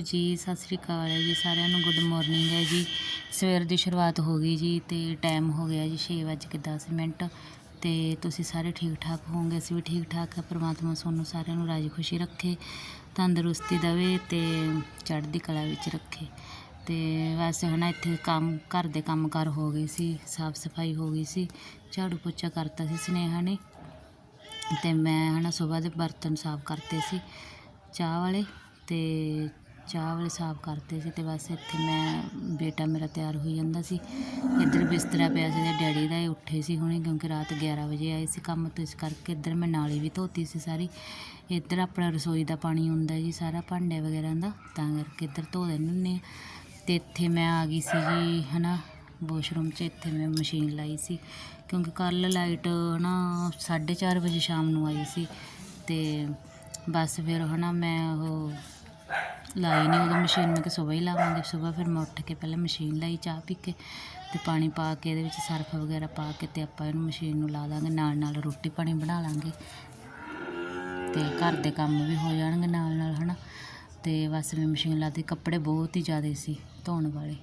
ਜੀ, ਸਤਿ ਸ੍ਰੀ ਅਕਾਲ ਹੈ ਜੀ, ਸਾਰਿਆਂ ਨੂੰ ਗੁੱਡ ਮਾਰਨਿੰਗ ਹੈ ਜੀ। ਸਵੇਰ ਦੀ ਸ਼ੁਰੂਆਤ ਹੋ ਗਈ ਜੀ ਤੇ ਟਾਈਮ ਹੋ ਗਿਆ ਜੀ 6:10 ਮਿੰਟ। ਤੇ ਤੁਸੀਂ ਸਾਰੇ ਠੀਕ ਠਾਕ ਹੋਵੋਗੇ? ਅਸੀਂ ਵੀ ਠੀਕ ਠਾਕ ਹੈ, ਪ੍ਰਮਾਤਮਾ ਤੁਹਾਨੂੰ ਸਾਰਿਆਂ ਨੂੰ ਰਾਜੀ ਖੁਸ਼ੀ ਰੱਖੇ, ਤੰਦਰੁਸਤੀ ਦੇਵੇ ਤੇ ਚੜ੍ਹਦੀ ਕਲਾ ਵਿੱਚ ਰੱਖੇ। ਤੇ ਵੈਸੇ ਹਨਾ ਇੱਥੇ ਕੰਮ, ਘਰ ਦੇ ਕੰਮ ਕਾਰ ਹੋ ਗਏ ਸੀ ਸਾਫ਼ ਸਫ਼ਾਈ ਹੋ ਗਈ ਸੀ, ਝਾੜੂ ਪੋਚਾ ਕਰਤਾ ਸੀ ਸਨੇਹਾ ਨੇ। ਤੇ ਮੈਂ ਹਨਾ ਸਵੇਰ ਦੇ ਬਰਤਨ ਸਾਫ਼ ਕਰਤੇ ਸੀ, ਚਾਹ ਵਾਲੇ ਤੇ ਚਾਹ ਵਾਲੇ ਸਾਫ਼ ਕਰਤੇ ਸੀ ਤੇ ਬਸ ਇੱਥੇ ਮੈਂ, ਬੇਟਾ ਮੇਰਾ ਤਿਆਰ ਹੋਈ ਜਾਂਦਾ ਸੀ। ਇੱਧਰ ਬਿਸਤਰਾ ਪਿਆ ਸੀ ਤੇ ਡੈਡੀ ਦਾ, ਇਹ ਉੱਠੇ ਸੀ ਹੁਣੇ ਕਿਉਂਕਿ ਰਾਤ 11 ਵਜੇ ਆਏ ਸੀ ਕੰਮ, ਤੋਂ ਇਸ ਕਰਕੇ ਇੱਧਰ ਮੈਂ ਨਾਲੀ ਵੀ ਧੋਤੀ ਸੀ ਸਾਰੀ। ਇੱਧਰ ਆਪਣਾ ਰਸੋਈ ਦਾ ਪਾਣੀ ਹੁੰਦਾ ਜੀ, ਸਾਰਾ ਭਾਂਡੇ ਵਗੈਰਾ ਦਾ, ਤਾਂ ਕਰਕੇ ਇੱਧਰ ਧੋ ਦਿੰਦੇ ਹੁੰਦੇ ਹਾਂ ਤੇ ਇੱਥੇ ਮੈਂ ਆ ਗਈ ਸੀ ਜੀ, ਹਨਾ, ਵਾਸ਼ਰੂਮ 'ਚ, ਇੱਥੇ ਮੈਂ ਮਸ਼ੀਨ ਲਾਈ ਸੀ। ਕਿਉਂਕਿ ਕੱਲ ਲਾਈਟ, ਹਨਾ 4:30 ਵਜੇ ਸ਼ਾਮ ਨੂੰ ਆਈ ਸੀ। ਤੇ ਬਸ ਫਿਰ, ਹਨਾ, ਮੈਂ ਉਹ ਲਾਈ ਨਹੀਂ ਉਦੋਂ ਮਸ਼ੀਨ ਮੈਂ ਕਿ ਸਵੇਰ ਹੀ ਲਾਵਾਂਗੇ। ਸਵੇਰ ਫਿਰ ਮੈਂ ਉੱਠ ਕੇ ਪਹਿਲਾਂ ਮਸ਼ੀਨ ਲਾਈ ਚਾਹ ਪੀ ਕੇ ਤੇ ਪਾਣੀ ਪਾ ਕੇ ਇਹਦੇ ਵਿੱਚ ਸਰਫ ਵਗੈਰਾ ਪਾ ਕੇ ਤੇ ਆਪਾਂ ਇਹਨੂੰ ਮਸ਼ੀਨ ਨੂੰ ਲਾ ਦਾਂਗੇ ਨਾਲ ਨਾਲ ਰੋਟੀ ਪਾਣੀ ਬਣਾ ਲਾਂਗੇ। ਤੇ ਘਰ ਦੇ ਕੰਮ ਵੀ ਹੋ ਜਾਣਗੇ ਨਾਲ ਨਾਲ, ਹਨਾ? ਤੇ ਬਸ ਮੈਂ ਮਸ਼ੀਨ ਲਾਤੀ, ਕੱਪੜੇ ਬਹੁਤ ਹੀ ਜ਼ਿਆਦਾ ਸੀ ਧੋਣ ਵਾਲੇ।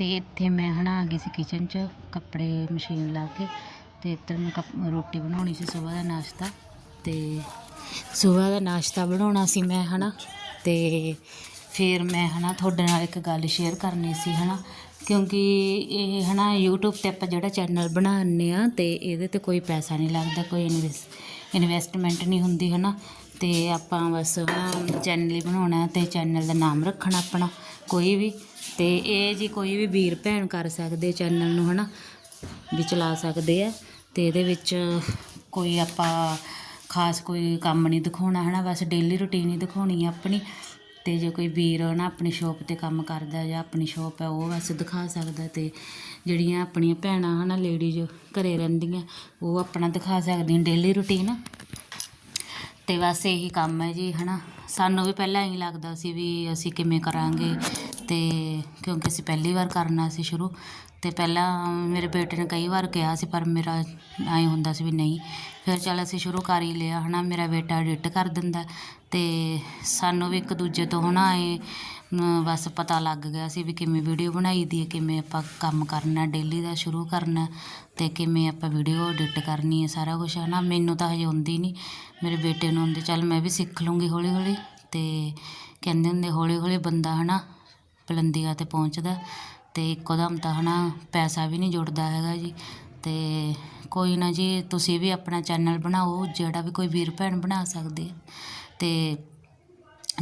ਅਤੇ ਇੱਥੇ ਮੈਂ ਹੈ ਨਾ ਆ ਗਈ ਸੀ ਕਿਚਨ 'ਚ, ਕੱਪੜੇ ਮਸ਼ੀਨ ਲਾ ਕੇ ਅਤੇ ਇੱਧਰ ਮੈਂ ਕੱਪ- ਰੋਟੀ ਬਣਾਉਣੀ ਸੀ ਸਵੇਰ ਦਾ ਨਾਸ਼ਤਾ ਅਤੇ ਸਵੇਰ ਦਾ ਨਾਸ਼ਤਾ ਬਣਾਉਣਾ ਸੀ ਮੈਂ ਹੈ ਨਾ ਅਤੇ ਫਿਰ ਮੈਂ ਹੈ ਨਾ ਤੁਹਾਡੇ ਨਾਲ ਇੱਕ ਗੱਲ ਸ਼ੇਅਰ ਕਰਨੀ ਸੀ ਹੈ ਨਾ ਕਿਉਂਕਿ ਇਹ ਹੈ ਨਾ YouTube ਤੇ ਆਪਾਂ ਜਿਹੜਾ ਚੈਨਲ ਬਣਾਉਂਦੇ ਆ ਤੇ ਇਹਦੇ ਤੇ ਕੋਈ ਪੈਸਾ ਨਹੀਂ ਲੱਗਦਾ, ਕੋਈ ਇਨਵੈਸ ਇਨਵੈਸਟਮੈਂਟ ਨਹੀਂ ਹੁੰਦੀ ਹੈ ਨਾ ਤੇ ਆਪਾਂ ਬਸ ਚੈਨਲ ਹੀ ਬਣਾਉਣਾ ਤੇ ਚੈਨਲ ਦਾ ਨਾਮ ਰੱਖਣਾ ਆਪਣਾ ਕੋਈ ਵੀ ਤੇ ਇਹ ਜੀ ਕੋਈ ਵੀ ਵੀਰ ਭੈਣ ਕਰ ਸਕਦੇ ਚੈਨਲ ਨੂੰ ਹਨਾ, ਵੀ ਚਲਾ ਸਕਦੇ ਆ ਤੇ ਇਹਦੇ ਵਿੱਚ ਕੋਈ ਆਪਾਂ ਖਾਸ ਕੋਈ ਕੰਮ ਨਹੀਂ ਦਿਖਾਉਣਾ ਹਨਾ, ਬਸ ਡੇਲੀ ਰੁਟੀਨ ਹੀ ਦਿਖਾਉਣੀ ਆ ਆਪਣੀ ਤੇ ਜੇ ਕੋਈ ਵੀਰ ਨਾ ਆਪਣੀ ਸ਼ੋਪ ਤੇ ਕੰਮ ਕਰਦਾ ਜਾਂ ਆਪਣੀ ਸ਼ੋਪ ਹੈ ਉਹ ਬਸ ਦਿਖਾ ਸਕਦਾ ਤੇ ਜਿਹੜੀਆਂ ਆਪਣੀਆਂ ਭੈਣਾਂ ਹਨਾ ਲੇਡੀਜ਼ ਘਰੇ ਰਹਿੰਦੀਆਂ, ਉਹ ਆਪਣਾ ਦਿਖਾ ਸਕਦੀਆਂ ਡੇਲੀ ਰੁਟੀਨ ਤੇ ਬਸ ਇਹੀ ਕੰਮ ਹੈ ਜੀ, ਹਨਾ। ਸਾਨੂੰ ਵੀ ਪਹਿਲਾਂ ਇਹੀ ਲੱਗਦਾ ਸੀ ਵੀ ਅਸੀਂ ਕਿਵੇਂ ਕਰਾਂਗੇ ਤੇ ਕਿਉਂਕਿ ਅਸੀਂ ਪਹਿਲੀ ਵਾਰ ਕਰਨਾ ਸੀ ਸ਼ੁਰੂ ਤੇ ਪਹਿਲਾਂ ਮੇਰੇ ਬੇਟੇ ਨੇ ਕਈ ਵਾਰ ਕਿਹਾ ਸੀ, ਪਰ ਮੇਰਾ ਐਂ ਹੁੰਦਾ ਸੀ ਵੀ ਨਹੀਂ। ਫਿਰ ਚੱਲ ਅਸੀਂ ਸ਼ੁਰੂ ਕਰ ਹੀ ਲਿਆ, ਹਨਾ। ਮੇਰਾ ਬੇਟਾ ਐਡਿਟ ਕਰ ਦਿੰਦਾ ਤੇ ਸਾਨੂੰ ਵੀ ਇੱਕ ਦੂਜੇ ਤੋਂ, ਹਨਾ ਐਂ ਬਸ ਪਤਾ ਲੱਗ ਗਿਆ ਸੀ ਵੀ ਕਿਵੇਂ ਵੀਡੀਓ ਬਣਾਈ ਦੀ ਹੈ, ਕਿਵੇਂ ਆਪਾਂ ਕੰਮ ਕਰਨਾ ਡੇਲੀ ਦਾ ਸ਼ੁਰੂ ਕਰਨਾ ਅਤੇ ਕਿਵੇਂ ਆਪਾਂ ਵੀਡੀਓ ਐਡਿਟ ਕਰਨੀ ਹੈ ਸਾਰਾ ਕੁਛ ਹੈ ਨਾ ਮੈਨੂੰ ਤਾਂ ਹਜੇ ਆਉਂਦੀ ਨਹੀਂ ਮੇਰੇ ਬੇਟੇ ਨੂੰ ਆਉਂਦੀ, ਚੱਲ ਮੈਂ ਵੀ ਸਿੱਖ ਲੂੰਗੀ ਹੌਲੀ ਹੌਲੀ ਅਤੇ ਕਹਿੰਦੇ ਹੁੰਦੇ ਹੌਲੀ ਹੌਲੀ ਬੰਦਾ ਹੈ ਨਾ ਬੁਲੰਦੀਆਂ ਤੇ ਪਹੁੰਚਦਾ ਅਤੇ ਇੱਕੋ ਦਮ ਤਾਂ ਨਾ ਪੈਸਾ ਵੀ ਨਹੀਂ ਜੁੜਦਾ ਹੈਗਾ ਜੀ। ਅਤੇ ਕੋਈ ਨਾ ਜੀ, ਤੁਸੀਂ ਵੀ ਆਪਣਾ ਚੈਨਲ ਬਣਾਓ, ਜਿਹੜਾ ਵੀ ਕੋਈ ਵੀਰ ਭੈਣ ਬਣਾ ਸਕਦੇ ਅਤੇ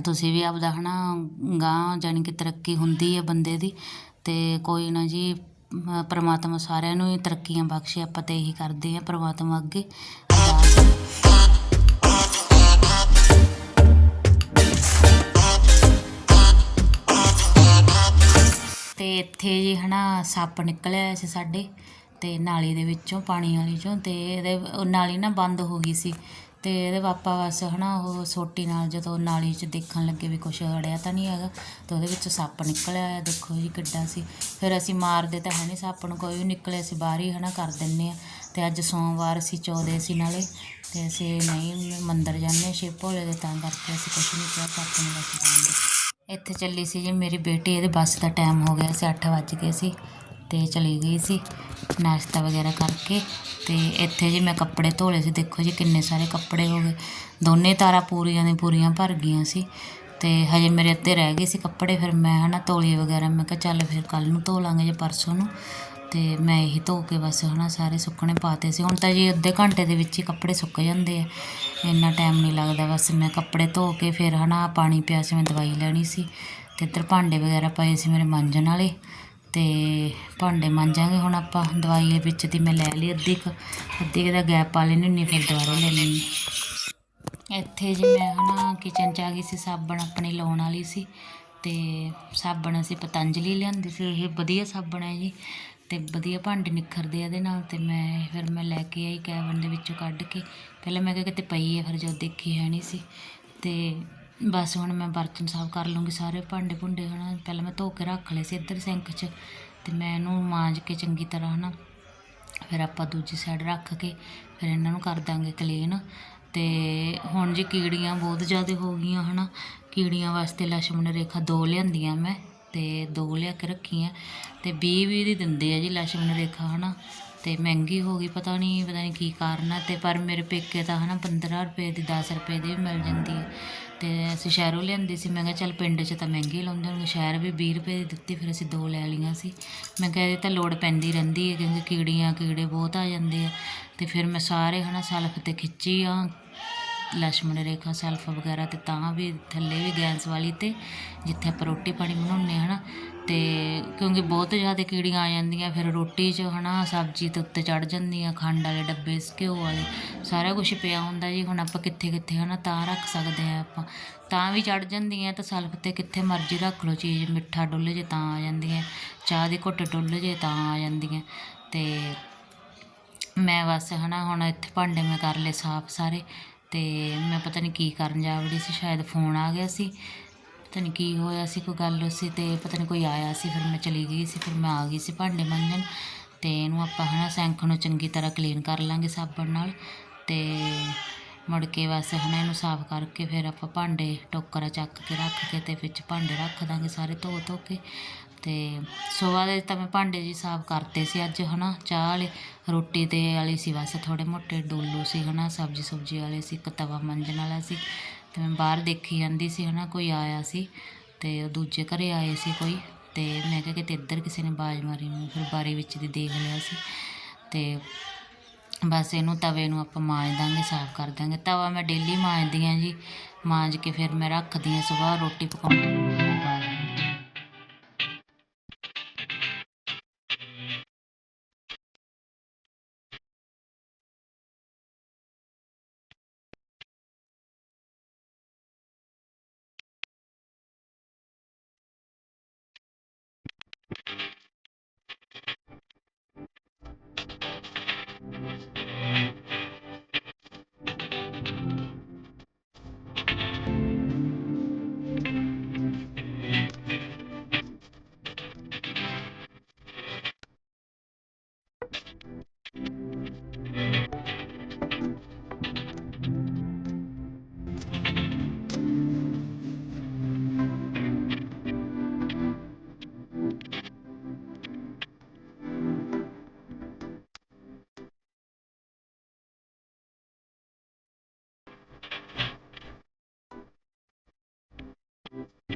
ਤੁਸੀਂ ਵੀ ਆਪਦਾ ਹੈ ਨਾ ਗਾਂ ਜਾਣੀ ਕਿ ਤਰੱਕੀ ਹੁੰਦੀ ਹੈ ਬੰਦੇ ਦੀ ਅਤੇ ਕੋਈ ਨਾ ਜੀ ਪਰਮਾਤਮਾ ਸਾਰਿਆਂ ਨੂੰ ਹੀ ਤਰੱਕੀਆਂ ਬਖਸ਼ੇ, ਆਪਾਂ ਤਾਂ ਇਹੀ ਕਰਦੇ ਹਾਂ ਪਰਮਾਤਮਾ ਅੱਗੇ। ਅਰਦਾਸ ਤੇ ਇੱਥੇ ਜੀ ਹਨਾ ਸੱਪ ਨਿਕਲਿਆ ਸੀ ਸਾਡੇ ਤੇ ਨਾਲੀ ਦੇ ਵਿੱਚੋਂ, ਪਾਣੀ ਵਾਲੀ ਚੋਂ ਤੇ ਇਹਦੇ ਨਾਲੀ ਨਾ ਬੰਦ ਹੋ ਗਈ ਸੀ। ਅਤੇ ਇਹਦੇ ਪਾਪਾ ਬਸ ਹੈ ਨਾ ਉਹ ਸੋਟੀ ਨਾਲ ਜਦੋਂ ਨਾਲੀ 'ਚ ਦੇਖਣ ਲੱਗੇ ਵੀ ਕੁਛ ਅੜਿਆ ਤਾਂ ਨਹੀਂ ਹੈਗਾ, ਤਾਂ ਉਹਦੇ ਵਿੱਚੋਂ ਸੱਪ ਨਿਕਲਿਆ ਹੋਇਆ, ਦੇਖੋ ਜੀ ਕਿੱਡਾ ਸੀ। ਫਿਰ ਅਸੀਂ ਮਾਰਦੇ ਤਾਂ ਹੈ ਨਹੀਂ ਸੱਪ ਨੂੰ, ਕੋਈ ਵੀ ਨਿਕਲੇ ਅਸੀਂ ਬਾਹਰ ਹੀ ਹੈ ਨਾ ਕਰ ਦਿੰਨੇ ਆ ਤੇ ਅੱਜ ਸੋਮਵਾਰ ਅਸੀਂ ਚੌਦੇ ਸੀ ਨਾਲੇ, ਤੇ ਅਸੀਂ ਨਹੀਂ ਮੰਦਰ ਜਾਂਦੇ ਸ਼ਿਵ ਭੋਲੇ ਦੇ, ਤਾਂ ਕਰਕੇ ਅਸੀਂ ਕੁਛ ਨਹੀਂ ਕਿਹਾ, ਸੱਪ ਨੂੰ ਬਸ ਜਾਣਦੇ ਇੱਥੇ ਚੱਲੀ ਸੀ ਜੀ ਮੇਰੀ ਬੇਟੀ, ਇਹਦੇ ਬੱਸ ਦਾ ਟਾਈਮ ਹੋ ਗਿਆ ਸੀ 8 ਵੱਜ ਗਏ ਸੀ। ਤੇ ਚਲੀ ਗਈ ਸੀ ਨਾਸ਼ਤਾ ਵਗੈਰਾ ਕਰਕੇ ਤੇ ਇੱਥੇ ਜੀ ਮੈਂ ਕੱਪੜੇ ਧੋਲੇ ਸੀ। ਦੇਖੋ ਜੀ ਕਿੰਨੇ ਸਾਰੇ ਕੱਪੜੇ ਹੋ ਗਏ। ਦੋਨੇ ਤਾਰਾਂ ਪੂਰੀਆਂ ਦੀਆਂ ਪੂਰੀਆਂ ਭਰ ਗਈਆਂ ਸੀ ਤੇ ਹਜੇ ਮੇਰੇ ਅੱਧੇ ਰਹਿ ਗਏ ਸੀ ਕੱਪੜੇ। ਫਿਰ ਮੈਂ ਹਨਾ ਤੋਲੀਏ ਵਗੈਰਾ ਮੈਂ ਕਿਹਾ ਚੱਲ ਫਿਰ ਕੱਲ ਨੂੰ ਧੋ ਲਾਂਗੇ ਜੇ ਪਰਸੋਂ ਨੂੰ। ਤੇ ਮੈਂ ਇਹੀ ਧੋ ਕੇ ਬਸ ਹਨਾ ਸਾਰੇ ਸੁੱਕਣੇ ਪਾਤੇ ਸੀ। ਹੁਣ ਤਾਂ ਜੀ ਅੱਧੇ ਘੰਟੇ ਦੇ ਵਿੱਚ ਹੀ ਕੱਪੜੇ ਸੁੱਕ ਜਾਂਦੇ ਆ। ਇੰਨਾ ਟਾਈਮ ਨਹੀਂ ਲੱਗਦਾ। ਬਸ ਮੈਂ ਕੱਪੜੇ ਧੋ ਕੇ ਫਿਰ ਹਨਾ ਪਾਣੀ ਪਿਆ ਸੀ, ਮੈਂ ਦਵਾਈ ਲੈਣੀ ਸੀ ਤੇ ਇੱਧਰ ਭਾਂਡੇ ਵਗੈਰਾ ਪਏ ਸੀ ਮੇਰੇ ਮਾਂਜਣ ਵਾਲੇ। ਤੇ ਭਾਂਡੇ ਮਾਂਜਾਂਗੇ। ਹੁਣ ਆਪਾਂ ਦਵਾਈ ਵਿੱਚ ਦੀ ਮੈਂ ਲੈ ਲਈ ਅੱਧੀ ਕੁ। ਅੱਧੀ ਕੁ ਦਾ ਗੈਪ ਪਾ ਲੈਣੀ ਹੁੰਦੀ ਫਿਰ ਦੁਬਾਰਾ ਲੈ ਲੈਣੀ ਇੱਥੇ ਜੀ ਮੈਂ ਹਨਾ ਕਿਚਨ 'ਚ ਆ ਗਈ ਸੀ, ਸਾਬਣ ਆਪਣੀ ਲਾਉਣ ਵਾਲੀ ਸੀ ਤੇ ਸਾਬਣ ਅਸੀਂ ਪਤੰਜਲੀ ਲਿਆਂਦੀ ਸੀ, ਇਹ ਵਧੀਆ ਸਾਬਣ ਹੈ ਜੀ ਤੇ ਵਧੀਆ ਭਾਂਡੇ ਨਿਖਰਦੇ ਆ ਇਹਦੇ ਨਾਲ ਤੇ ਮੈਂ ਫਿਰ ਮੈਂ ਲੈ ਕੇ ਆਈ ਕੈਬਨ ਦੇ ਵਿੱਚੋਂ ਕੱਢ ਕੇ। ਪਹਿਲਾਂ ਮੈਂ ਕਿਹਾ ਕਿਤੇ ਪਈ ਹੈ ਫਿਰ ਜਦੋਂ ਦੇਖੀ ਹੈ ਨਹੀਂ ਸੀ ਤੇ ਬਸ ਹੁਣ ਮੈਂ ਬਰਤਨ ਸਾਫ਼ ਕਰ ਲੂੰਗੀ ਸਾਰੇ ਭਾਂਡੇ ਭੁੰਡੇ, ਹਨਾ। ਪਹਿਲਾਂ ਮੈਂ ਧੋ ਕੇ ਰੱਖ ਲਏ ਸੀ ਇੱਧਰ ਸਿੰਕ 'ਚ ਤੇ ਮੈਂ ਇਹਨੂੰ ਮਾਂਜ ਕੇ ਚੰਗੀ ਤਰ੍ਹਾਂ, ਹਨਾ। ਫਿਰ ਆਪਾਂ ਦੂਜੀ ਸਾਈਡ ਰੱਖ ਕੇ ਫਿਰ ਇਹਨਾਂ ਨੂੰ ਕਰ ਦਾਂਗੇ ਕਲੀਨ ਤੇ ਹੁਣ ਜੀ ਕੀੜੀਆਂ ਬਹੁਤ ਜ਼ਿਆਦਾ ਹੋ ਗਈਆਂ, ਹਨਾ, ਕੀੜੀਆਂ ਵਾਸਤੇ ਲక్ష్ਮਣ ਰੇਖਾ ਦੋ ਲਿਆਂਦੀਆਂ ਮੈਂ ਤੇ ਦੋ ਲਿਆ ਕੇ ਰੱਖੀਆਂ। ਤੇ 20 20 ਦੀ ਦਿੰਦੇ ਆ ਜੀ ਲక్ష్ਮਣ ਰੇਖਾ, ਹਨਾ। ਤੇ ਮਹਿੰਗੀ ਹੋ ਗਈ, ਪਤਾ ਨਹੀਂ ਪਤਾ ਨਹੀਂ ਕੀ ਕਾਰਨ ਆ। ਤੇ ਪਰ ਮੇਰੇ ਪੇਕੇ ਤਾਂ, ਹਨਾ 15 ਰੁਪਏ ਦੀ 10 ਰੁਪਏ ਦੀ ਵੀ ਮਿਲ ਜਾਂਦੀ ਹੈ ਤੇ ਅਸੀਂ ਸ਼ਹਿਰੋਂ ਲਿਆਂਦੀ ਸੀ। ਮੈਂ ਕਿਹਾ ਚੱਲ ਪਿੰਡ 'ਚ ਤਾਂ ਮਹਿੰਗੇ ਲਾਉਂਦੇ ਹੋਣਗੇ। ਸ਼ਹਿਰ ਵੀ 20 ਰੁਪਏ ਦੀ ਦਿੱਤੀ, ਫਿਰ ਅਸੀਂ ਦੋ ਲੈ ਲਈਆਂ ਸੀ। ਮੈਂ ਕਿਹਾ ਇਹ ਤਾਂ ਲੋੜ ਪੈਂਦੀ ਰਹਿੰਦੀ ਹੈ ਕਿਉਂਕਿ ਕੀੜੀਆਂ, ਕੀੜੇ ਬਹੁਤ ਆ ਜਾਂਦੇ ਆ। ਤੇ ਫਿਰ ਮੈਂ ਸਾਰੇ ਹਨਾ ਸੈਲਫ ਤੇ ਖਿੱਚੀ ਆ ਲక్ష్ਮਣ ਰੇਖਾ ਸੈਲਫ ਵਗੈਰਾ ਤੇ ਤਾਂ ਵੀ ਥੱਲੇ ਵੀ ਗੈਸ ਵਾਲੀ ਤੇ ਜਿੱਥੇ ਆਪਾਂ ਰੋਟੀ ਪਾਣੀ ਬਣਾਉਂਦੇ ਹਨਾ ਅਤੇ ਕਿਉਂਕਿ ਬਹੁਤ ਜ਼ਿਆਦਾ ਕੀੜੀਆਂ ਆ ਜਾਂਦੀਆਂ, ਫਿਰ ਰੋਟੀ 'ਚ ਹੈ ਨਾ ਸਬਜ਼ੀ ਦੇ ਉੱਤੇ ਚੜ੍ਹ ਜਾਂਦੀਆਂ, ਖੰਡ ਵਾਲੇ ਡੱਬੇ, ਘਿਓ ਵਾਲੇ, ਸਾਰਾ ਕੁਛ ਪਿਆ ਹੁੰਦਾ ਜੀ, ਹੁਣ ਆਪਾਂ ਕਿੱਥੇ ਕਿੱਥੇ ਹੈ ਨਾ ਤਾਂ ਰੱਖ ਸਕਦੇ ਹਾਂ ਆਪਾਂ। ਤਾਂ ਵੀ ਚੜ ਜਾਂਦੀਆਂ ਤਾਂ ਸਲਫ ਤੇ ਕਿੱਥੇ ਮਰਜ਼ੀ ਰੱਖ ਲਓ, ਚੀਜ਼ ਮਿੱਠਾ ਡੁੱਲ ਜੇ ਤਾਂ ਆ ਜਾਂਦੀਆਂ, ਚਾਹ ਦੀ ਘੁੱਟ ਡੁੱਲ ਜੇ ਤਾਂ ਆ ਜਾਂਦੀਆਂ। ਅਤੇ ਮੈਂ ਬਸ ਹੈ ਨਾ ਹੁਣ ਇੱਥੇ ਭਾਂਡੇ ਮੈਂ ਕਰ ਲਏ ਸਾਫ਼ ਸਾਰੇ ਅਤੇ ਮੈਂ ਪਤਾ ਨਹੀਂ ਕੀ ਕਰਨ ਜਾ ਵੜੀ ਸੀ, ਸ਼ਾਇਦ ਫੋਨ ਆ ਗਿਆ ਸੀ। ਪਤਾ ਨਹੀਂ ਕੀ ਹੋਇਆ ਸੀ, ਕੋਈ ਗੱਲ ਸੀ ਤੇ ਪਤਾ ਨਹੀਂ ਕੋਈ ਆਇਆ ਸੀ, ਫਿਰ ਮੈਂ ਚਲੀ ਗਈ ਸੀ, ਫਿਰ ਮੈਂ ਆ ਗਈ ਸੀ ਭਾਂਡੇ ਮਾਂਜਣ ਤੇ ਇਹਨੂੰ ਆਪਾਂ ਹਨਾ ਸੈਂਖ ਨੂੰ ਚੰਗੀ ਤਰ੍ਹਾਂ ਕਲੀਨ ਕਰ ਲਾਂਗੇ ਸਾਬਣ ਨਾਲ ਤੇ ਮੁੜ ਕੇ ਬਸ ਹਨਾ ਇਹਨੂੰ ਸਾਫ਼ ਕਰਕੇ ਫਿਰ ਆਪਾਂ ਭਾਂਡੇ ਟੋਕਰਾ ਚੱਕ ਕੇ ਰੱਖ ਕੇ ਤੇ ਵਿੱਚ ਭਾਂਡੇ ਰੱਖ ਦਾਂਗੇ ਸਾਰੇ ਧੋ ਧੋ ਕੇ ਤੇ ਸੁਬਾਹ ਦੇ ਤਾਂ ਮੈਂ ਭਾਂਡੇ ਜੀ ਸਾਫ਼ ਕਰਤੇ ਸੀ ਅੱਜ ਹਨਾ, ਚਾਹ ਵਾਲੇ, ਰੋਟੀ ਤੇ ਵਾਲੀ ਸੀ ਬਸ ਥੋੜੇ ਮੋਟੇ, ਡੋਲੂ ਸੀ ਹਨਾ ਸਬਜ਼ੀ ਸੁਬਜ਼ੀ ਵਾਲੇ ਸੀ, ਇੱਕ ਤਵਾ ਮੰਜਣ ਵਾਲਾ ਸੀ ਤੇ ਮੈਂ ਬਾਹਰ ਦੇਖੀ ਜਾਂਦੀ ਸੀ, ਹਨਾ, ਕੋਈ ਆਇਆ ਸੀ ਤੇ ਉਹ ਦੂਜੇ ਘਰੇ ਆਏ ਸੀ ਕੋਈ ਤੇ ਮੈਂ ਕਿਹਾ ਕਿਤੇ ਇੱਧਰ ਕਿਸੇ ਨੇ ਬਾਜ਼ ਮਾਰੀ ਨੂੰ, ਫਿਰ ਬਾਰੀ ਵਿੱਚ ਦੀ ਦੇਖ ਲਿਆ ਸੀ ਤੇ ਬਸ ਇਹਨੂੰ ਤਵੇ ਨੂੰ ਆਪਾਂ ਮਾਂਜ ਦਾਂਗੇ, ਸਾਫ਼ ਕਰ ਦਾਂਗੇ। ਤਵਾ ਮੈਂ ਡੇਲੀ ਮਾਂਜਦੀ ਹਾਂ ਜੀ, ਮਾਂਜ ਕੇ ਫਿਰ ਮੈਂ ਰੱਖਦੀ ਹਾਂ ਸਵੇਰ ਰੋਟੀ ਪਕਾਉਣ।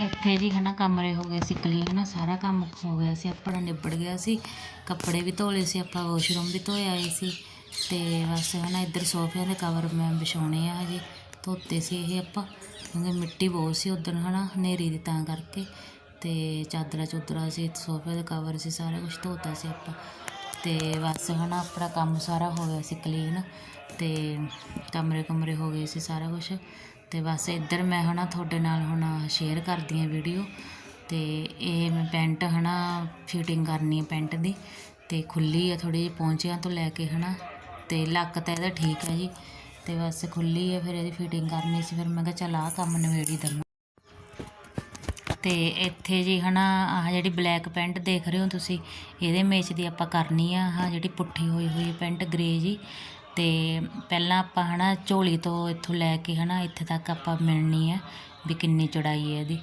ਇੱਥੇ ਜੀ ਹੈ ਨਾ ਕਮਰੇ ਹੋ ਗਏ ਸੀ ਕਲੀਨ ਸਾਰਾ ਕੰਮ ਹੋ ਗਿਆ ਸੀ, ਆਪਣਾ ਨਿਬੜ ਗਿਆ ਸੀ, ਕੱਪੜੇ ਵੀ ਧੋ ਲਏ ਸੀ, ਆਪਾਂ ਵਾਸ਼ਰੂਮ ਵੀ ਧੋਏ ਆਏ ਸੀ, ਤੇ ਬਸ ਹੈ ਨਾ ਇੱਧਰ ਸੋਫਿਆਂ ਦੇ ਕਵਰ ਮੈਂ ਵਿਛਾਉਣੇ ਆ ਹਜੇ, ਧੋਤੇ ਸੀ ਇਹ ਆਪਾਂ, ਕਿਉਂਕਿ ਮਿੱਟੀ ਬਹੁਤ ਸੀ ਉਦੋਂ ਨਾ ਹਨੇਰੀ ਦੀ ਤਾਂ ਕਰਕੇ, ਤੇ ਚਾਦਰਾਂ ਚੁਦਰਾਂ ਸੀ, ਸੋਫੇ ਦੇ ਕਵਰ ਸੀ, ਸਾਰਾ ਕੁਝ ਧੋਤਾ ਸੀ ਆਪਾਂ, ਤੇ ਬਸ ਹਨਾ ਆਪਣਾ ਕੰਮ ਸਾਰਾ ਹੋ ਗਿਆ ਸੀ ਕਲੀਨ ਤੇ ਕਮਰੇ ਕਮਰੇ ਹੋ ਗਏ ਸੀ ਸਾਰਾ ਕੁਝ ਅਤੇ ਬਸ ਇੱਧਰ ਮੈਂ ਹੈ ਨਾ ਤੁਹਾਡੇ ਨਾਲ ਹੁਣ ਸ਼ੇਅਰ ਕਰਦੀ ਹਾਂ ਵੀਡੀਓ ਅਤੇ ਇਹ ਮੈਂ ਪੈਂਟ ਹੈ ਨਾ ਫਿਟਿੰਗ ਕਰਨੀ ਹੈ ਪੈਂਟ ਦੀ ਅਤੇ ਖੁੱਲੀ ਆ ਥੋੜ੍ਹੀ ਜਿਹੀ ਪਹੁੰਚਿਆਂ ਤੋਂ ਲੈ ਕੇ ਹੈ ਨਾ ਅਤੇ ਲੱਕ ਤਾਂ ਇਹਦਾ ਠੀਕ ਹੈ ਜੀ ਅਤੇ ਬਸ ਖੁੱਲੀ ਹੈ ਫਿਰ ਇਹਦੀ ਫਿਟਿੰਗ ਕਰਨੀ ਸੀ ਫਿਰ ਮੈਂ ਕਿਹਾ ਚੱਲ ਆਹ ਕੰਮ ਨਵੇੜੀ ਦਵਾਂ। ਤੇ ਇੱਥੇ ਜੀ ਹਨਾ ਆਹ ਜਿਹੜੀ ਬਲੈਕ ਪੈਂਟ ਦੇਖ ਰਹੇ ਹੋ ਤੁਸੀਂ, ਇਹਦੇ ਮੇਚ ਦੀ ਆਪਾਂ ਕਰਨੀ ਆ, ਆਹ ਜਿਹੜੀ ਪੁੱਠੀ ਹੋਈ ਹੋਈ ਪੈਂਟ ਗ੍ਰੇ ਜੀ। ਅਤੇ ਪਹਿਲਾਂ ਆਪਾਂ ਹੈ ਨਾ ਝੋਲੀ ਤੋਂ ਇੱਥੋਂ ਲੈ ਕੇ ਹੈ ਨਾ ਇੱਥੇ ਤੱਕ ਆਪਾਂ ਮਿਲਣੀ ਹੈ ਵੀ ਕਿੰਨੀ ਚੌੜਾਈ ਹੈ ਇਹਦੀ।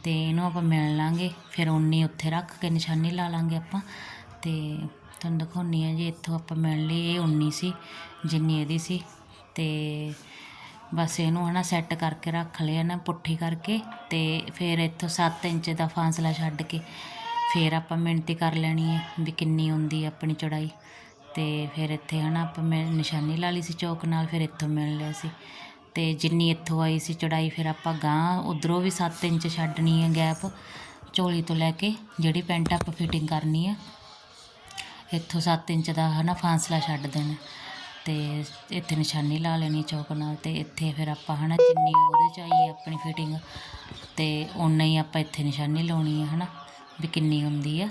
ਅਤੇ ਇਹਨੂੰ ਆਪਾਂ ਮਿਲ ਲਾਂਗੇ, ਫਿਰ ਉਨੀ ਉੱਥੇ ਰੱਖ ਕੇ ਨਿਸ਼ਾਨੀ ਲਾ ਲਾਂਗੇ ਆਪਾਂ। ਅਤੇ ਤੁਹਾਨੂੰ ਦਿਖਾਉਣੀ ਆ ਜੀ, ਇੱਥੋਂ ਆਪਾਂ ਮਿਲ ਲਈ, ਇਹ ਉਨੀ ਸੀ, ਜਿੰਨੀ ਇਹਦੀ ਸੀ। ਅਤੇ ਬਸ ਇਹਨੂੰ ਹਨਾ ਸੈੱਟ ਕਰਕੇ ਰੱਖ ਲਿਆ ਨਾ ਪੁੱਠੀ ਕਰਕੇ ਤੇ ਫਿਰ ਇੱਥੋਂ 7 ਇੰਚ ਦਾ ਫਾਸਲਾ ਛੱਡ ਕੇ ਫਿਰ ਆਪਾਂ ਮਿਹਨਤੀ ਕਰ ਲੈਣੀ ਹੈ ਵੀ ਕਿੰਨੀ ਹੁੰਦੀ ਹੈ ਆਪਣੀ ਚੌੜਾਈ। ਅਤੇ ਫਿਰ ਇੱਥੇ ਹੈ ਨਾ ਆਪਾਂ ਮੈਂ ਨਿਸ਼ਾਨੀ ਲਾ ਲਈ ਸੀ ਚੌਕ ਨਾਲ, ਫਿਰ ਇੱਥੋਂ ਮਿਲ ਲਿਆ ਸੀ। ਅਤੇ ਜਿੰਨੀ ਇੱਥੋਂ ਆਈ ਸੀ ਚੌੜਾਈ, ਫਿਰ ਆਪਾਂ ਗਾਂ ਉੱਧਰੋਂ ਵੀ ਸੱਤ ਇੰਚ ਛੱਡਣੀ ਹੈ ਗੈਪ ਝੋਲੀ ਤੋਂ ਲੈ ਕੇ, ਜਿਹੜੀ ਪੈਂਟ ਆਪਾਂ ਫਿਟਿੰਗ ਕਰਨੀ ਆ। ਇੱਥੋਂ 7 ਇੰਚ ਦਾ ਹਨਾ ਫਾਸਲਾ ਛੱਡ ਦੇਣਾ। ਤੇ ਇੱਥੇ ਨਿਸ਼ਾਨੀ ਲਾ ਲੈਣੀ ਚੌਕ ਨਾਲ ਤੇ ਇੱਥੇ ਫਿਰ ਆਪਾਂ ਹਨਾ ਜਿੰਨੀ ਉਹਦੇ ਚ ਆਈ ਆਪਣੀ ਫਿਟਿੰਗ ਤੇ ਓਨਾ ਹੀ ਆਪਾਂ ਇੱਥੇ ਨਿਸ਼ਾਨੀ ਲਾਉਣੀ ਹੈ ਹਨਾ, ਵੀ ਕਿੰਨੀ ਹੁੰਦੀ ਆ।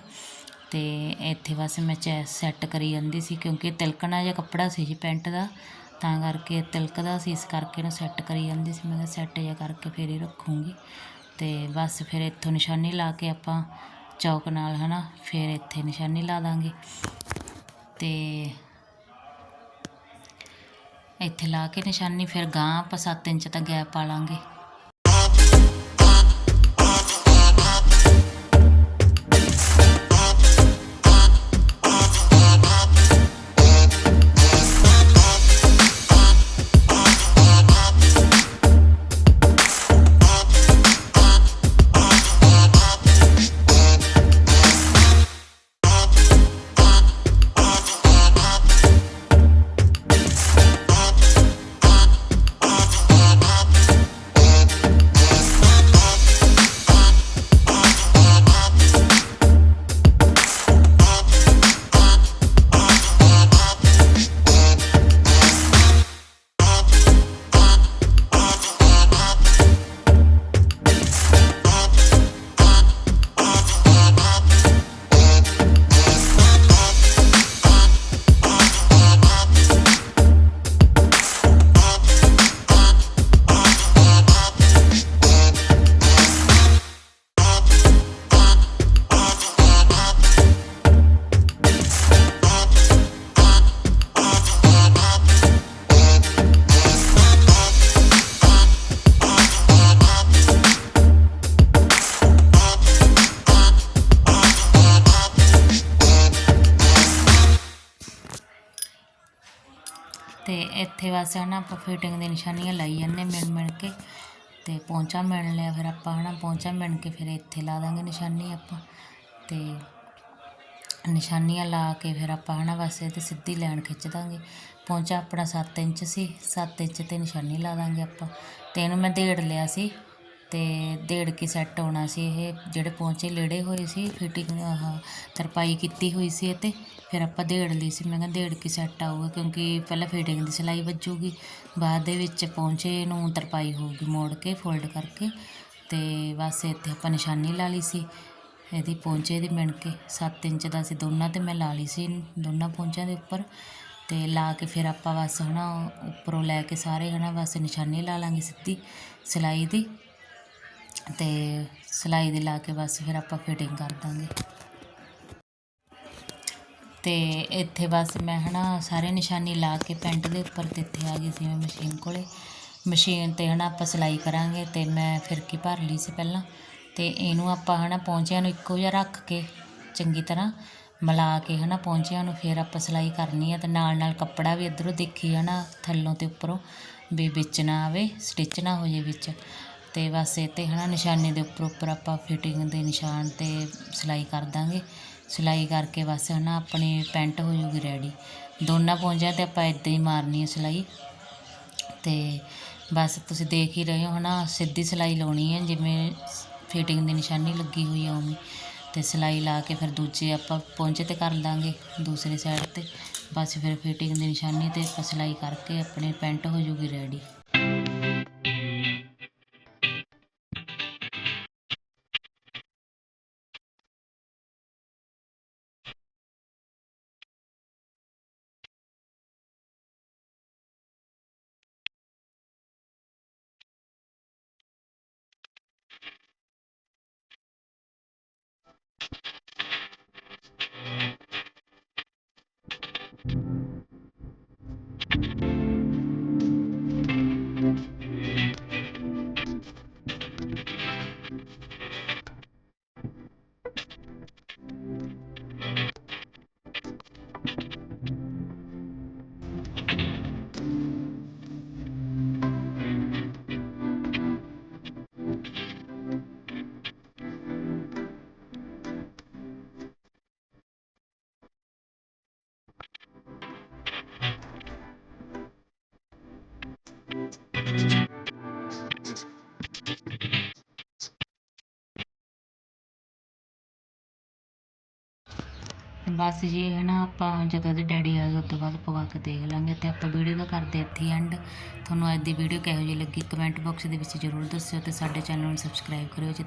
ਤੇ ਇੱਥੇ ਬਸ ਮੈਂ ਚੈ ਸੈੱਟ ਕਰੀ ਜਾਂਦੀ ਸੀ ਕਿਉਂਕਿ ਤਿਲਕਣਾ ਜਿਹਾ ਕੱਪੜਾ ਸੀ ਜੀ ਪੈਂਟ ਦਾ, ਤਾਂ ਕਰਕੇ ਤਿਲਕਦਾ ਸੀ, ਇਸ ਕਰਕੇ ਇਹਨੂੰ ਸੈੱਟ ਕਰੀ ਜਾਂਦੀ ਸੀ। ਮੈਂ ਕਿਹਾ ਸੈੱਟ ਜਿਹਾ ਕਰਕੇ ਫਿਰ ਹੀ ਰੱਖੂੰਗੀ। ਤੇ ਬਸ ਫਿਰ ਇੱਥੋਂ ਨਿਸ਼ਾਨੀ ਲਾ ਕੇ ਆਪਾਂ ਚੌਕ ਨਾਲ, ਹਨਾ, ਫਿਰ ਇੱਥੇ ਨਿਸ਼ਾਨੀ ਲਾ ਦਾਂਗੇ। ਤੇ ਇੱਥੇ ਲਾ ਕੇ ਨਿਸ਼ਾਨੀ, ਫਿਰ ਗਾਂ ਆਪਾਂ 7 ਇੰਚ ਦਾ ਗੈਪ ਪਾ ਲਾਂਗੇ। ਤੇ ਇੱਥੇ ਵਾਸਤੇ ਹਨਾ ਆਪਾਂ ਫਿਟਿੰਗ ਦੀ ਨਿਸ਼ਾਨੀਆਂ ਲਾਈ ਜਾਂਦੇ ਮਿਣ ਮਿਣ ਕੇ ਤੇ ਪੌਂਚਾ ਮਿਣ ਲਿਆ ਫਿਰ ਆਪਾਂ ਹਨਾ ਪੌਂਚਾ ਮਿਣ ਕੇ ਫਿਰ ਇੱਥੇ ਲਾ ਦਾਂਗੇ ਨਿਸ਼ਾਨੀ ਆਪਾਂ ਤੇ ਨਿਸ਼ਾਨੀਆਂ ਲਾ ਕੇ ਫਿਰ ਆਪਾਂ ਹਨਾ ਬਸ ਇਹ ਤੇ ਸਿੱਧੀ ਲਾਈਨ ਖਿੱਚ ਦਾਂਗੇ। ਪੌਂਚਾ ਆਪਣਾ 7 ਇੰਚ ਸੀ 7 ਇੰਚ ਤੇ ਨਿਸ਼ਾਨੀ ਲਾ ਦਾਂਗੇ ਆਪਾਂ ਤੇ ਇਹਨੂੰ ਮੈਂ ਦੇੜ ਲਿਆ ਸੀ। ਅਤੇ ਦੇੜ ਕੇ ਸੈੱਟ ਆਉਣਾ ਸੀ ਇਹ, ਜਿਹੜੇ ਪੌਂਚੇ ਲੇੜੇ ਹੋਏ ਸੀ ਫਿਟਿੰਗ ਆਹ ਤਰਪਾਈ ਕੀਤੀ ਹੋਈ ਸੀ ਇਹ ਤੇ, ਫਿਰ ਆਪਾਂ ਦੇੜ ਲਈ ਸੀ। ਮੈਂ ਕਿਹਾ ਦੇੜ ਕੇ ਸੈੱਟ ਆਊਗਾ ਕਿਉਂਕਿ ਪਹਿਲਾਂ ਫਿਟਿੰਗ ਦੀ ਸਿਲਾਈ ਵੱਜੂਗੀ, ਬਾਅਦ ਦੇ ਵਿੱਚ ਪੌਂਚੇ ਨੂੰ ਤਰਪਾਈ ਹੋਊਗੀ ਮੋੜ ਕੇ ਫੋਲਡ ਕਰਕੇ ਅਤੇ ਬਸ ਇੱਥੇ ਆਪਾਂ ਨਿਸ਼ਾਨੀ ਲਾ ਲਈ ਸੀ, ਇਹਦੀ ਪੌਂਚੇ ਦੀ ਮਿਣ ਕੇ 7 ਇੰਚ ਦਾ ਸੀ ਦੋਨਾਂ ਤੇ ਮੈਂ ਲਾ ਲਈ ਸੀ ਦੋਨਾਂ ਪੌਂਚਿਆਂ ਦੇ ਉੱਪਰ ਤੇ ਲਾ ਕੇ ਫਿਰ ਆਪਾਂ ਬਸ ਹਨਾ, ਉੱਪਰੋਂ ਲੈ ਕੇ ਸਾਰੇ ਹਨਾ ਬਸ ਨਿਸ਼ਾਨੀ ਲਾ ਲਾਂਗੇ ਸਿੱਧੀ ਸਿਲਾਈ ਦੀ। ਤੇ ਸਿਲਾਈ ਦੇ ਲਾ ਕੇ ਬਸ ਫਿਰ ਆਪਾਂ ਫਿਟਿੰਗ ਕਰ ਦਾਂਗੇ। ਤੇ ਇੱਥੇ ਬਸ ਮੈਂ ਹਨਾ ਸਾਰੇ ਨਿਸ਼ਾਨੀ ਲਾ ਕੇ ਪੈਂਟ ਦੇ ਉੱਪਰ ਤੇ ਇੱਥੇ ਆ ਗਈ ਸੀ ਮੈਂ ਮਸ਼ੀਨ ਕੋਲੇ। ਮਸ਼ੀਨ ਤੇ ਹਨਾ ਆਪਾਂ ਸਿਲਾਈ ਕਰਾਂਗੇ ਤੇ ਮੈਂ ਫਿਰਕੀ ਭਰ ਲਈ ਸੀ ਪਹਿਲਾਂ। ਤੇ ਇਹਨੂੰ ਆਪਾਂ ਹਨਾ ਪੌਂਚਿਆਂ ਨੂੰ ਇੱਕੋ ਜਿਹਾ ਰੱਖ ਕੇ ਚੰਗੀ ਤਰ੍ਹਾਂ ਮਿਲਾ ਕੇ ਹਨਾ ਪੌਂਚਿਆਂ ਨੂੰ ਫਿਰ ਆਪਾਂ ਸਿਲਾਈ ਕਰਨੀ ਹੈ ਤੇ ਨਾਲ ਨਾਲ ਕੱਪੜਾ ਵੀ ਇਧਰੋਂ ਦੇਖੀ ਹਨਾ ਥੱਲੋਂ ਤੇ ਉੱਪਰੋਂ ਵੀ ਵਿੱਚ ਨਾ ਆਵੇ, ਸਟਿਚ ਨਾ ਹੋ ਜੇ ਵਿੱਚ। ਤੇ ਬਸ ਇਹ ਤੇ ਹਨਾ ਨਿਸ਼ਾਨੇ ਦੇ ਉੱਪਰ ਉੱਪਰ ਆਪਾਂ ਫਿਟਿੰਗ ਦੇ ਨਿਸ਼ਾਨ ਤੇ ਸਿਲਾਈ ਕਰ ਦਾਂਗੇ। ਸਿਲਾਈ ਕਰਕੇ ਬਸ ਹਨਾ ਆਪਣੀ ਪੈਂਟ ਹੋ ਜੂਗੀ ਰੈਡੀ ਦੋਨਾਂ ਪਹੁੰਚਿਆ ਤੇ ਆਪਾਂ ਇਦਾਂ ਹੀ ਮਾਰਨੀ ਹੈ ਸਿਲਾਈ। ਤੇ ਬਸ ਤੁਸੀਂ ਦੇਖ ਹੀ ਰਹੇ ਹੋ ਹਨਾ, ਸਿੱਧੀ ਸਿਲਾਈ ਲਾਉਣੀ ਹੈ, ਜਿਵੇਂ ਫਿਟਿੰਗ ਦੀ ਨਿਸ਼ਾਨੀ ਲੱਗੀ ਹੋਈ ਆ ਉਵੇਂ। ਤੇ ਸਿਲਾਈ ਲਾ ਕੇ ਫਿਰ ਦੂਜੇ ਆਪਾਂ ਪਹੁੰਚੇ ਤੇ ਕਰ ਦਾਂਗੇ ਦੂਸਰੇ ਸਾਈਡ ਤੇ। ਬਸ ਫਿਰ ਫਿਟਿੰਗ ਦੀ ਨਿਸ਼ਾਨੀ ਤੇ ਆਪਾਂ ਸਿਲਾਈ ਕਰਕੇ ਆਪਣੀ ਪੈਂਟ ਹੋ ਜੂਗੀ ਰੈਡੀ ਬਸ ਜੀ, ਹੈ ਨਾ, ਆਪਾਂ ਜਦੋਂ ਉਹਦੇ ਡੈਡੀ ਆ ਗਏ ਉਸ ਤੋਂ ਬਾਅਦ ਪਵਾ ਕੇ ਦੇਖ ਲਾਂਗੇ ਅਤੇ ਆਪਾਂ ਵੀਡੀਓ ਦਾ ਕਰਦੇ ਇੱਥੇ ਐਂਡ ਤੁਹਾਨੂੰ ਅੱਜ ਦੀ ਵੀਡੀਓ ਕਿਹੋ ਜਿਹੀ ਲੱਗੀ? ਕਮੈਂਟ ਬਾਕਸ ਦੇ ਵਿੱਚ ਜ਼ਰੂਰ ਦੱਸਿਓ ਅਤੇ ਸਾਡੇ ਚੈਨਲ ਨੂੰ ਸਬਸਕ੍ਰਾਈਬ ਕਰਿਓ। ਜੇ